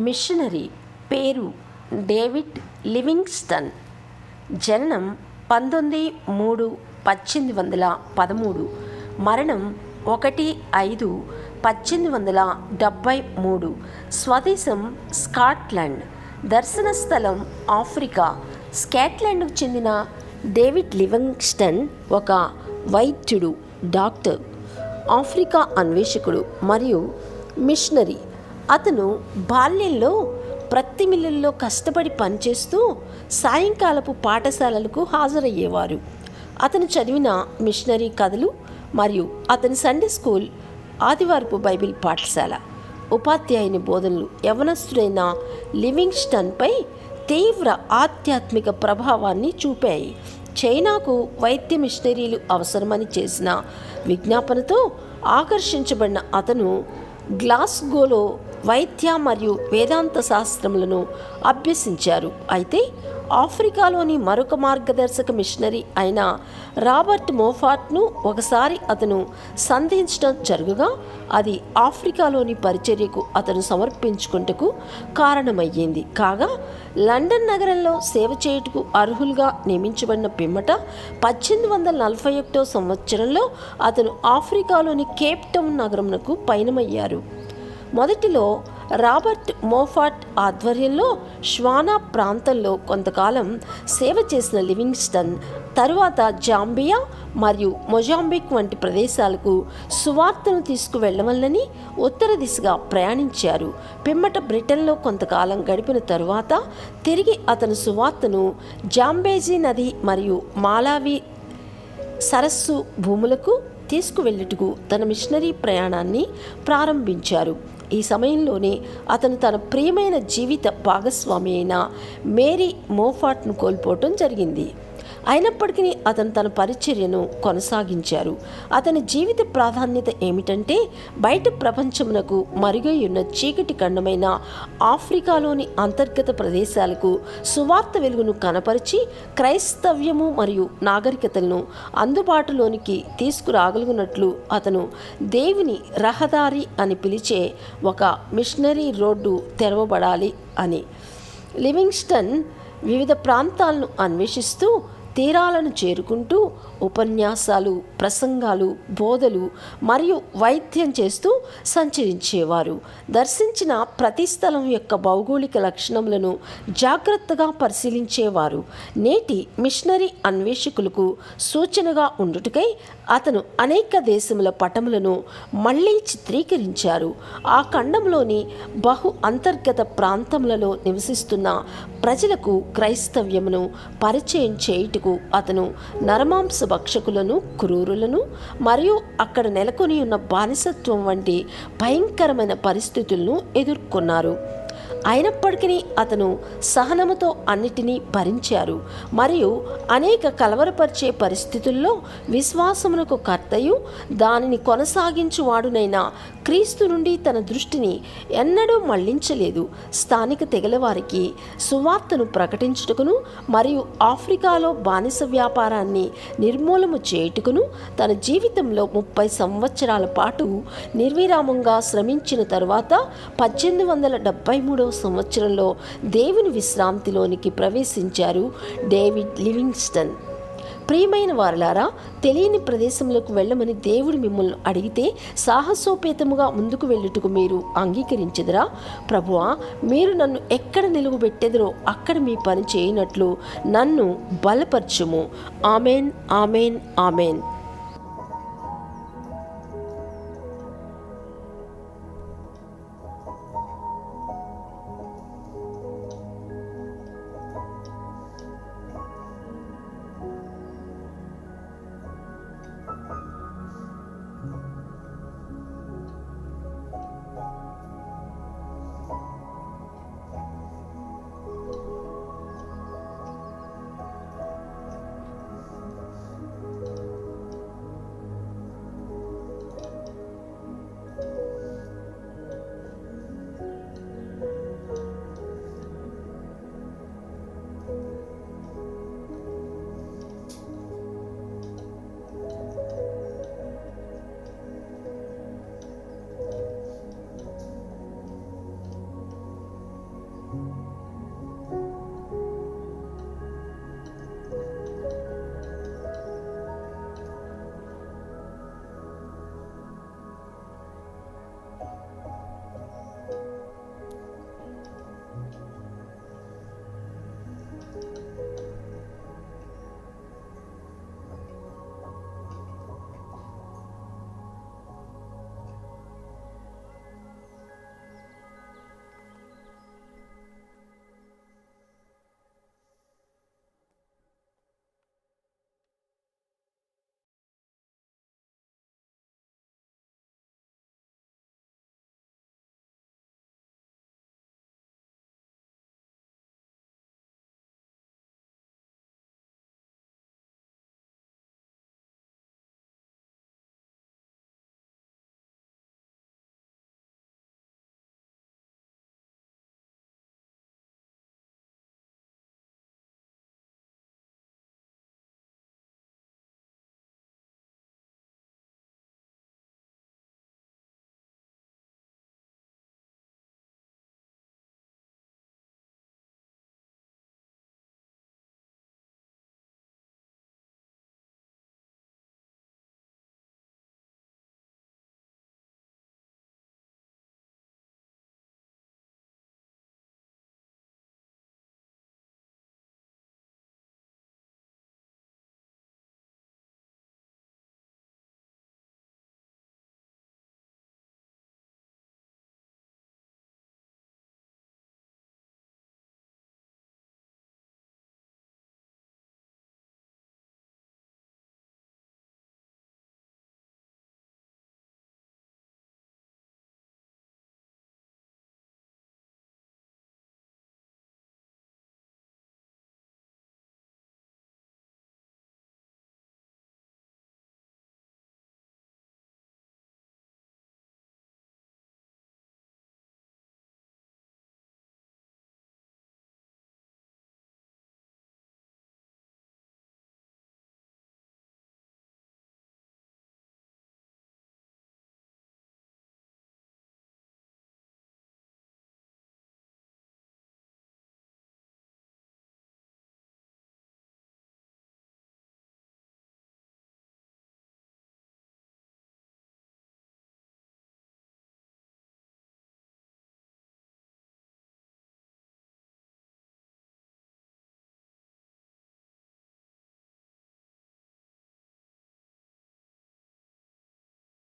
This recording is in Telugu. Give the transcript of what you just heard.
మిషనరీ పేరు డేవిడ్ లివింగ్స్టన్. జననం పంతొమ్మిది మూడు పద్దెనిమిది వందల పదమూడు. మరణం ఒకటి ఐదు పద్దెనిమిది వందల డెబ్భై మూడు. స్వదేశం స్కాట్లాండ్. దర్శన స్థలం ఆఫ్రికా. స్కాట్లాండ్కు చెందిన డేవిడ్ లివింగ్స్టన్ ఒక వైద్యుడు డాక్టర్ ఆఫ్రికా అన్వేషకుడు మరియు మిషనరీ అతను బాల్యంలో ప్రతి మిల్లుల్లో కష్టపడి పనిచేస్తూ సాయంకాలపు పాఠశాలలకు హాజరయ్యేవారు. అతను చదివిన మిషనరీ కథలు మరియు అతని సండే స్కూల్ ఆదివారపు బైబిల్ పాఠశాల. ఉపాధ్యాయుని బోధనలు యవనస్తుడైన లివింగ్స్టన్పై తీవ్ర ఆధ్యాత్మిక ప్రభావాన్ని చూపాయి. చైనాకు వైద్య మిషనరీలు అవసరమని చేసిన విజ్ఞాపనతో ఆకర్షించబడిన అతను గ్లాస్గోలో వైద్య మరియు వేదాంత శాస్త్రములను అభ్యసించారు. అయితే ఆఫ్రికాలోని మరొక మార్గదర్శక మిషనరీ అయిన రాబర్ట్ మోఫాట్ను ఒకసారి అతను సంధించడం జరుగుగా అది ఆఫ్రికాలోని పరిచర్యకు అతను సమర్పించుకుంటకు కారణమయ్యింది. కాగా లండన్ నగరంలో సేవ చేయుటకు అర్హులుగా నియమించబడిన పిమ్మట పద్దెనిమిది వందల నలభై ఒకటో సంవత్సరంలో అతను ఆఫ్రికాలోని కేప్ టౌన్ నగరంకు పయనమయ్యారు. మొదటిలో రాబర్ట్ మోఫాట్ ఆధ్వర్యంలో శ్వానా ప్రాంతంలో కొంతకాలం సేవ చేసిన లివింగ్స్టన్ తరువాత జాంబియా మరియు మొజాంబిక్ వంటి ప్రదేశాలకు సువార్తను తీసుకువెళ్ళవల్లని ఉత్తర దిశగా ప్రయాణించారు. పిమ్మట బ్రిటన్లో కొంతకాలం గడిపిన తరువాత తిరిగి అతను సువార్తను జాంబేజీ నది మరియు మాలావి సరస్సు భూములకు తీసుకువెళ్ళుటకు తన మిషనరీ ప్రయాణాన్ని ప్రారంభించారు. ఈ సమయంలోనే అతను తన ప్రియమైన జీవిత భాగస్వామి అయిన మేరీ మోఫాట్ను కోల్పోవటం జరిగింది. అయినప్పటికీ అతను తన పరిచర్యను కొనసాగించారు. అతని జీవిత ప్రాధాన్యత ఏమిటంటే బయట ప్రపంచమునకు మరుగై ఉన్న చీకటి ఖండమైన ఆఫ్రికాలోని అంతర్గత ప్రదేశాలకు సువార్త వెలుగును కనపరిచి క్రైస్తవ్యము మరియు నాగరికతలను అందుబాటులోనికి తీసుకురాగలుగునట్లు అతను దేవుని రహదారి అని పిలిచే ఒక మిషనరీ రోడ్డు తెరవబడాలి అని. లివింగ్స్టన్ వివిధ ప్రాంతాలను అన్వేషిస్తూ తీరాలను చేరుకుంటూ ఉపన్యాసాలు ప్రసంగాలు బోధలు మరియు వైద్యం చేస్తూ సంచరించేవారు. దర్శించిన ప్రతి స్థలం యొక్క భౌగోళిక లక్షణములను జాగ్రత్తగా పరిశీలించేవారు. నేటి మిషనరీ అన్వేషకులకు సూచనగా ఉండుటకై అతను అనేక దేశముల పటములను మళ్ళీ చిత్రీకరించారు. ఆ ఖండంలోని బహు అంతర్గత ప్రాంతములలో నివసిస్తున్న ప్రజలకు క్రైస్తవ్యమును పరిచయం చేయుటకు అతను నరమాంస భక్షకులను క్రూరులను మరియు అక్కడ నెలకొని ఉన్న బానిసత్వం వంటి భయంకరమైన పరిస్థితులను ఎదుర్కొన్నారు. అయినప్పటికీ అతను సహనముతో అన్నిటినీ భరించారు. మరియు అనేక కలవరపరిచే పరిస్థితుల్లో విశ్వాసమునకు కర్తయు దానిని కొనసాగించువాడునైన క్రీస్తు నుండి తన దృష్టిని ఎన్నడూ మళ్ళించలేదు. స్థానిక తెగలవారికి సువార్తను ప్రకటించుటకును మరియు ఆఫ్రికాలో బానిస వ్యాపారాన్ని నిర్మూలము చేయుటకును తన జీవితంలో ముప్పై సంవత్సరాల పాటు నిర్విరామంగా శ్రమించిన తరువాత పద్దెనిమిది వందల డెబ్బై మూడవ సంవత్సరంలో దేవుని విశ్రాంతిలోనికి ప్రవేశించారు డేవిడ్ లివింగ్స్టన్. ప్రియమైన వారలారా తెలియని ప్రదేశంలోకి వెళ్ళమని దేవుడు మిమ్మల్ని అడిగితే సాహసోపేతముగా ముందుకు వెళ్ళుటకు మీరు అంగీకరించదురా? ప్రభువా మీరు నన్ను ఎక్కడ నిలువబెట్టెదరో అక్కడ మీ పని చేయనట్లు నన్ను బలపరచుము. Amen amen amen.